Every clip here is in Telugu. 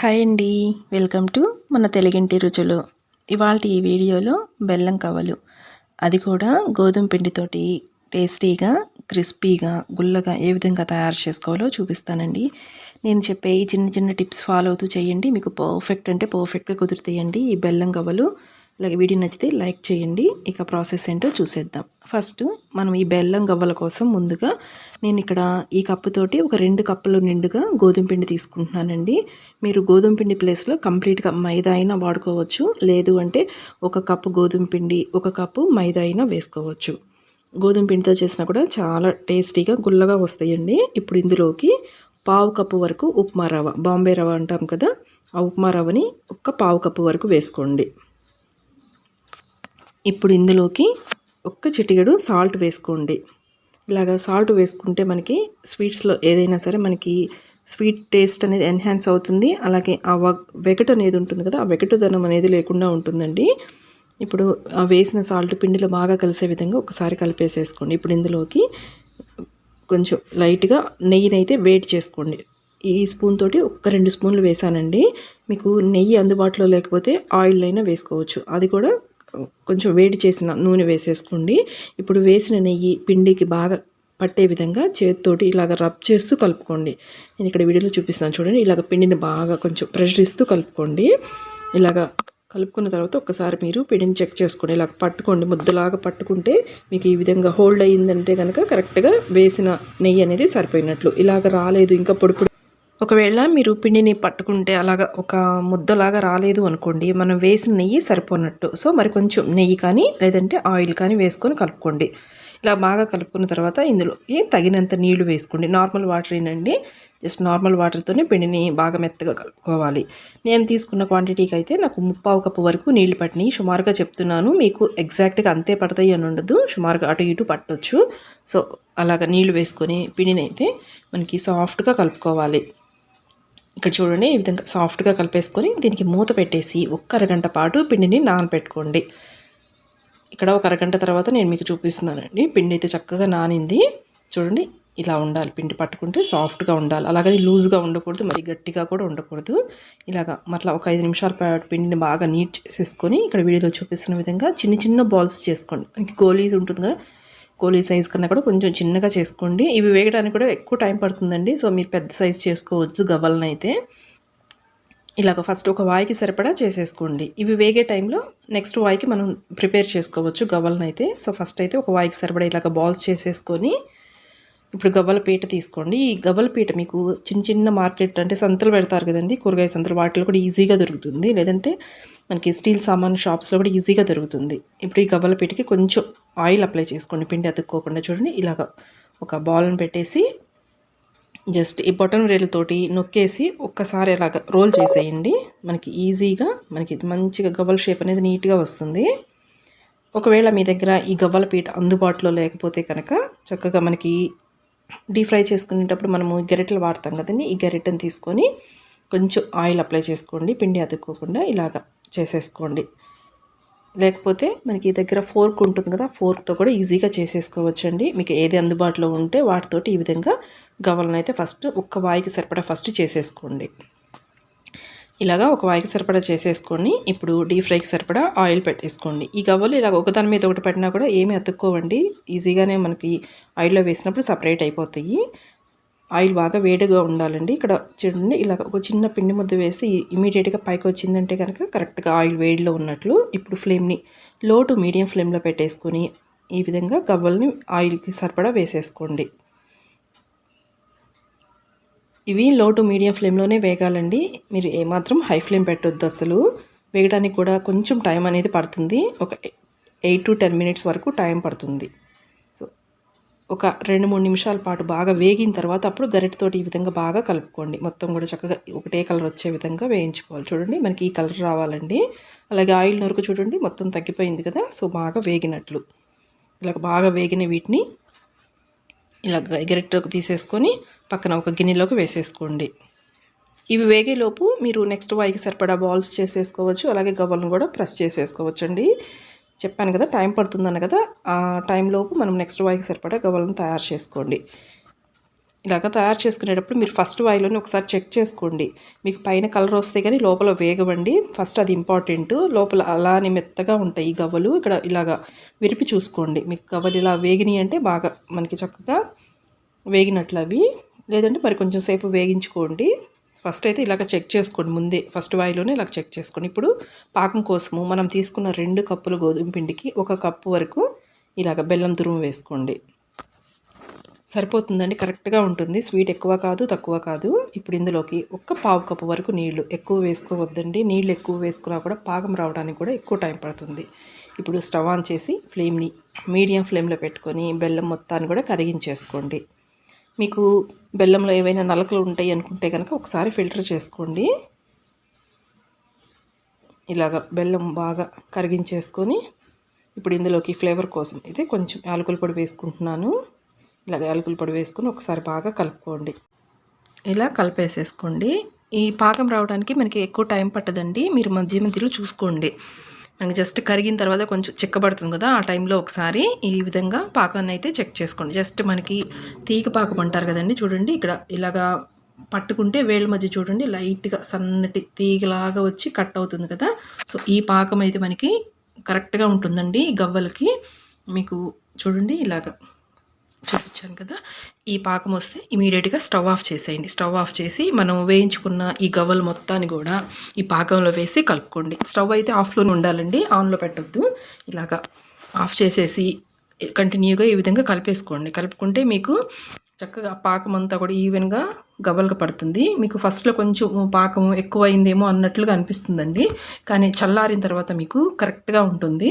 హాయ్ అండి. వెల్కమ్ టు మన తెలుగింటి రుచులు. ఇవాళ ఈ వీడియోలో బెల్లం కవ్వలు. అది కూడా గోధుమ పిండితోటి టేస్టీగా క్రిస్పీగా గుల్లగా ఏ విధంగా తయారు చేసుకోవాలో చూపిస్తానండి. నేను చెప్పే ఈ చిన్న చిన్న టిప్స్ ఫాలో అవుతూ చేయండి. మీకు పర్ఫెక్ట్ అంటే పర్ఫెక్ట్గా కుదురుతాయండి ఈ బెల్లం కవ్వలు. ఇలాగ వీడియో నచ్చితే లైక్ చేయండి. ఇక ప్రాసెస్ ఏంటో చూసేద్దాం. ఫస్ట్ మనం ఈ బెల్లం గవ్వల కోసం ముందుగా నేను ఇక్కడ ఈ కప్పుతోటి ఒక రెండు కప్పులు నిండుగా గోధుమ పిండి తీసుకుంటున్నానండి. మీరు గోధుమ పిండి ప్లేస్లో కంప్లీట్గా మైదా అయినా వాడుకోవచ్చు. లేదు అంటే ఒక కప్పు గోధుమ పిండి ఒక కప్పు మైదా అయినా వేసుకోవచ్చు. గోధుమ పిండితో చేసినా కూడా చాలా టేస్టీగా గుల్లగా వస్తాయండి. ఇప్పుడు ఇందులోకి పావు కప్పు వరకు ఉప్మా రవ్వ బాంబే రవ్వ అంటాం కదా ఆ ఉప్మా రవ్వని ఒక పావు కప్పు వరకు వేసుకోండి. ఇప్పుడు ఇందులోకి ఒక్క చిటికెడు సాల్ట్ వేసుకోండి. ఇలాగ సాల్ట్ వేసుకుంటే మనకి స్వీట్స్లో ఏదైనా సరే మనకి స్వీట్ టేస్ట్ అనేది ఎన్హాన్స్ అవుతుంది. అలాగే ఆ వెగట్ అనేది ఉంటుంది కదా ఆ వెగటుదనం అనేది లేకుండా ఉంటుందండి. ఇప్పుడు ఆ వేసిన సాల్ట్ పిండిలో బాగా కలిసే విధంగా ఒకసారి కలిపేసేసుకోండి. ఇప్పుడు ఇందులోకి కొంచెం లైట్గా నెయ్యినైతే వేడి చేసుకోండి. ఈ స్పూన్ తోటి ఒక రెండు స్పూన్లు వేసానండి. మీకు నెయ్యి అందుబాటులో లేకపోతే ఆయిల్ అయినా వేసుకోవచ్చు. అది కూడా కొంచెం వేడి చేసిన నూనె వేసేసుకోండి. ఇప్పుడు వేసిన నెయ్యి పిండికి బాగా పట్టే విధంగా చేతితోటి ఇలాగ రబ్ చేస్తూ కలుపుకోండి. నేను ఇక్కడ వీడియోలో చూపిస్తాను చూడండి. ఇలాగ పిండిని బాగా కొంచెం ప్రెషర్ ఇస్తూ కలుపుకోండి. ఇలాగ కలుపుకున్న తర్వాత ఒకసారి మీరు పిండిని చెక్ చేసుకోండి. ఇలా పట్టుకోండి. ముద్దలాగా పట్టుకుంటే మీకు ఈ విధంగా హోల్డ్ అయ్యిందంటే కనుక కరెక్ట్గా వేసిన నెయ్యి అనేది సరిపోయినట్లు. ఇలాగ రాలేదు. ఇంకా పొడి ఒకవేళ మీరు పిండిని పట్టుకుంటే అలాగా ఒక ముద్దలాగా రాలేదు అనుకోండి మనం వేసిన నెయ్యి సరిపోనట్టు. సో మరి కొంచెం నెయ్యి కానీ లేదంటే ఆయిల్ కానీ వేసుకొని కలుపుకోండి. ఇలా బాగా కలుపుకున్న తర్వాత ఇందులోకి తగినంత నీళ్ళు వేసుకోండి. నార్మల్ వాటర్ ఏనండి. జస్ట్ నార్మల్ వాటర్తోనే పిండిని బాగా మెత్తగా కలుపుకోవాలి. నేను తీసుకున్న క్వాంటిటీకి అయితే నాకు ముప్పావు కప్పు వరకు నీళ్ళు పట్టినాయి. సుమారుగా చెప్తున్నాను మీకు ఎగ్జాక్ట్గా అంతే పడతాయి అని ఉండదు. సుమారుగా అటు ఇటు పట్టవచ్చు సో అలాగ నీళ్ళు వేసుకొని పిండిని అయితే మనకి సాఫ్ట్గా కలుపుకోవాలి. ఇక్కడ చూడండి ఈ విధంగా సాఫ్ట్గా కలిపేసుకొని దీనికి మూత పెట్టేసి ఒక్క అరగంట పాటు పిండిని నానబెట్టుకోండి ఇక్కడ ఒక అరగంట తర్వాత నేను మీకు చూపిస్తున్నానండి. పిండి అయితే చక్కగా నానింది. చూడండి ఇలా ఉండాలి. పిండి పట్టుకుంటే సాఫ్ట్గా ఉండాలి. అలాగని లూజ్గా ఉండకూడదు మరి గట్టిగా కూడా ఉండకూడదు. ఇలాగా మరలా ఒక ఐదు నిమిషాల పాటు పిండిని బాగా నీట్ చేసేసుకొని ఇక్కడ వీడియోలో చూపిస్తున్న విధంగా చిన్న చిన్న బాల్స్ చేసుకోండి. మనకి గోలీ ఉంటుందిగా కోలీ సైజ్ కన్నా కూడా కొంచెం చిన్నగా చేసుకోండి. ఇవి వేయడానికి కూడా ఎక్కువ టైం పడుతుందండి. సో మీరు పెద్ద సైజ్ చేసుకోవచ్చు గవ్వలనైతే. ఇలాగ ఫస్ట్ ఒక వాయికి సరిపడా చేసేసుకోండి. ఇవి వేగే టైంలో నెక్స్ట్ వాయికి మనం ప్రిపేర్ చేసుకోవచ్చు గవ్వలనైతే. సో ఫస్ట్ అయితే ఒక వాయికి సరిపడా ఇలాగ బాల్స్ చేసేసుకొని ఇప్పుడు గవ్వల పీట తీసుకోండి. ఈ గవ్వల పీట మీకు చిన్న చిన్న మార్కెట్ అంటే సంతలు పెడతారు కదండి. కూరగాయ సంతలు వాటిలో కూడా ఈజీగా దొరుకుతుంది. లేదంటే మనకి స్టీల్ సామాన్ షాప్స్లో కూడా ఈజీగా దొరుకుతుంది. ఇప్పుడు ఈ గవ్వల పీటకి కొంచెం ఆయిల్ అప్లై చేసుకోండి. పిండి అతుక్కోకుండా చూడండి. ఇలాగ ఒక బాల్ని పెట్టేసి జస్ట్ ఈ బొటన్ రేలతోటి నొక్కేసి ఒక్కసారి ఇలాగ రోల్ చేసేయండి. మనకి ఈజీగా మనకి మంచిగా గవ్వల షేప్ అనేది నీట్గా వస్తుంది. ఒకవేళ మీ దగ్గర ఈ గవ్వల పీట అందుబాటులో లేకపోతే కనుక చక్కగా మనకి డీప్ ఫ్రై చేసుకునేటప్పుడు మనము గరిటలు వాడతాం కదండి. ఈ గరిటను తీసుకొని కొంచెం ఆయిల్ అప్లై చేసుకోండి. పిండి అతుక్కోకుండా ఇలాగా చేసేసుకోండి. లేకపోతే మనకి దగ్గర ఫోర్క్ ఉంటుంది కదా ఫోర్క్తో కూడా ఈజీగా చేసేసుకోవచ్చండి. మీకు ఏది అందుబాటులో ఉంటే వాటితోటి ఈ విధంగా గవ్వలనైతే ఫస్ట్ ఒక్క వాయికి సరిపడా ఫస్ట్ చేసేసుకోండి. ఇలాగా ఒక వాయికి సరిపడా చేసేసుకొని ఇప్పుడు డీప్ ఫ్రైకి సరిపడా ఆయిల్ పెట్టేసుకోండి. ఈ గవ్వలు ఇలాగ ఒకదాని మీద ఒకటి పెట్టినా కూడా ఏమీ అతుక్కోవండి. ఈజీగానే మనకి ఆయిల్లో వేసినప్పుడు సపరేట్ అయిపోతాయి. ఆయిల్ బాగా వేడిగా ఉండాలండి. ఇక్కడ చూడండి ఇలా ఒక చిన్న పిండి ముద్ద వేసి ఇమీడియట్గా పైకి వచ్చిందంటే కనుక కరెక్ట్గా ఆయిల్ వేడిలో ఉన్నట్లు ఇప్పుడు ఫ్లేమ్ని లో టు మీడియం ఫ్లేమ్లో పెట్టేసుకొని ఈ విధంగా గవ్వల్ని ఆయిల్కి సరిపడా వేసేసుకోండి. ఇవి లో టు మీడియం ఫ్లేమ్లోనే వేగాలండి. మీరు ఏమాత్రం హై ఫ్లేమ్ పెట్టొద్దు అసలు. వేగడానికి కూడా కొంచెం టైం అనేది పడుతుంది. ఒక ఎయిట్ టు టెన్ మినిట్స్ వరకు టైం పడుతుంది. ఒక రెండు మూడు నిమిషాల పాటు బాగా వేగిన తర్వాత అప్పుడు గరిటతోటి ఈ విధంగా బాగా కలుపుకోండి. మొత్తం కూడా చక్కగా ఒకటే కలర్ వచ్చే విధంగా వేయించుకోవాలి. చూడండి మనకి ఈ కలర్ రావాలండి. అలాగే ఆయిల్ నొరకు చూడండి మొత్తం తగ్గిపోయింది కదా సో బాగా వేగినట్లు. ఇలా బాగా వేగిన వీటిని ఇలా గరిటలోకి తీసేసుకొని పక్కన ఒక గిన్నెలోకి వేసేసుకోండి. ఇవి వేగేలోపు మీరు నెక్స్ట్ వాయికి సరిపడా బాల్స్ చేసేసుకోవచ్చు. అలాగే గవ్వలను కూడా ప్రెస్ చేసేసుకోవచ్చు అండి చెప్పాను కదా టైం పడుతుందన్న కదా ఆ టైంలోపు మనం నెక్స్ట్ వాయికి సరిపడా గవ్వలను తయారు చేసుకోండి. ఇలాగ తయారు చేసుకునేటప్పుడు మీరు ఫస్ట్ వాయిలోనే ఒకసారి చెక్ చేసుకోండి. మీకు పైన కలర్ వస్తే కానీ లోపల వేగవండి. ఫస్ట్ అది ఇంపార్టెంట్. లోపల అలానే మెత్తగా ఉంటాయి ఈ గవ్వలు. ఇక్కడ ఇలాగా విరిపి చూసుకోండి. మీకు గవ్వలు ఇలా వేగినాయి అంటే బాగా మనకి చక్కగా వేగినట్లు అవి. లేదంటే మరి కొంచెం సేపు వేగించుకోండి. ఫస్ట్ అయితే ఇలాగ చెక్ చేసుకోండి ముందే. ఫస్ట్ వాయిలోనే ఇలాగ చెక్ చేసుకోండి. ఇప్పుడు పాకం కోసము మనం తీసుకున్న రెండు కప్పుల గోధుమ పిండికి ఒక కప్పు వరకు ఇలాగ బెల్లం తురుము వేసుకోండి. సరిపోతుందండి? కరెక్ట్గా ఉంటుంది. స్వీట్ ఎక్కువ కాదు తక్కువ కాదు. ఇప్పుడు ఇందులోకి ఒక్క పావు కప్పు వరకు నీళ్ళు ఎక్కువ వేసుకోవద్దండి. నీళ్ళు ఎక్కువ వేసుకున్నా కూడా పాకం రావడానికి కూడా ఎక్కువ టైం పడుతుంది. ఇప్పుడు స్టవ్ ఆన్ చేసి ఫ్లేమ్ని మీడియం ఫ్లేమ్లో పెట్టుకొని బెల్లం మొత్తాన్ని కూడా కరిగించేసుకోండి. మీకు బెల్లంలో ఏవైనా నలకలు ఉంటాయి అనుకుంటే కనుక ఒకసారి ఫిల్టర్ చేసుకోండి. ఇలాగ బెల్లం బాగా కరిగించేసుకొని ఇప్పుడు ఇందులోకి ఫ్లేవర్ కోసం అయితే కొంచెం యాలకుల పొడి వేసుకుంటున్నాను. ఇలాగ యాలకుల పొడి వేసుకొని ఒకసారి బాగా కలుపుకోండి. ఇలా కలిపేసేసుకోండి. ఈ పాకం రావడానికి మనకి ఎక్కువ టైం పట్టదండి. మీరు మధ్య మధ్యలో చూసుకోండి. మనకి జస్ట్ కరిగిన తర్వాత కొంచెం చిక్కబడుతుంది కదా ఆ టైంలో ఒకసారి ఈ విధంగా పాకాన్ని అయితే చెక్ చేసుకోండి. జస్ట్ మనకి తీగ పాకం అంటారు కదండి చూడండి ఇక్కడ ఇలాగా పట్టుకుంటే వేళ్ళ మధ్య చూడండి లైట్గా సన్నటి తీగలాగా వచ్చి కట్ అవుతుంది కదా. సో ఈ పాకం అయితే మనకి కరెక్ట్గా ఉంటుందండి గవ్వలకి. మీకు చూడండి ఇలాగా చూపించాను కదా. ఈ పాకం వస్తే ఇమీడియట్గా స్టవ్ ఆఫ్ చేసేయండి. స్టవ్ ఆఫ్ చేసి మనం వేయించుకున్న ఈ గవ్వలు మొత్తాన్ని కూడా ఈ పాకంలో వేసి కలుపుకోండి. స్టవ్ అయితే ఆఫ్లోనే ఉండాలండి. ఆన్లో పెట్టొద్దు. ఇలాగా ఆఫ్ చేసేసి కంటిన్యూగా ఈ విధంగా కలిపేసుకోండి. కలుపుకుంటే మీకు చక్కగా పాకం అంతా కూడా ఈవెన్గా గవ్వలుగా పడుతుంది. మీకు ఫస్ట్లో కొంచెం పాకం ఎక్కువ అయిందేమో అన్నట్లుగా అనిపిస్తుందండి. కానీ చల్లారిన తర్వాత మీకు కరెక్ట్గా ఉంటుంది.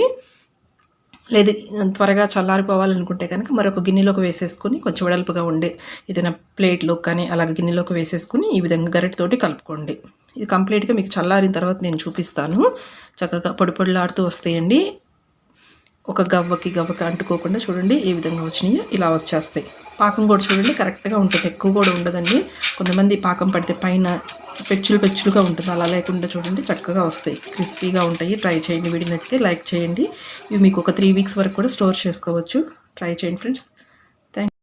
లేదు త్వరగా చల్లారిపోవాలనుకుంటే కనుక మరొక గిన్నెలోకి వేసేసుకొని కొంచెం వెడల్పుగా ఉండే ఏదైనా ప్లేట్లో కానీ అలాగే గిన్నెలోకి వేసేసుకుని ఈ విధంగా గరిటతోటి కలుపుకోండి. ఇది కంప్లీట్గా మీకు చల్లారిన తర్వాత నేను చూపిస్తాను. చక్కగా పొడి పొడిలాడుతూ వస్తాయండి. ఒక గవ్వకి గవ్వకి అంటుకోకుండా చూడండి ఏ విధంగా వచ్చినాయో ఇలా వచ్చేస్తాయి. పాకం కూడా చూడండి కరెక్ట్గా ఉంటుంది. ఎక్కువ కూడా ఉండదండి. కొంతమంది పాకం పడితే పైన పెచ్చులు పెచ్చులుగా ఉంటుంది. అలా లేకుండా చూడండి చక్కగా వస్తాయి. క్రిస్పీగా ఉంటాయి. ట్రై చేయండి. వీడియో నచ్చితే లైక్ చేయండి. ఇవి మీకు ఒక త్రీ వీక్స్ వరకు కూడా స్టోర్ చేసుకోవచ్చు. ట్రై చేయండి ఫ్రెండ్స్.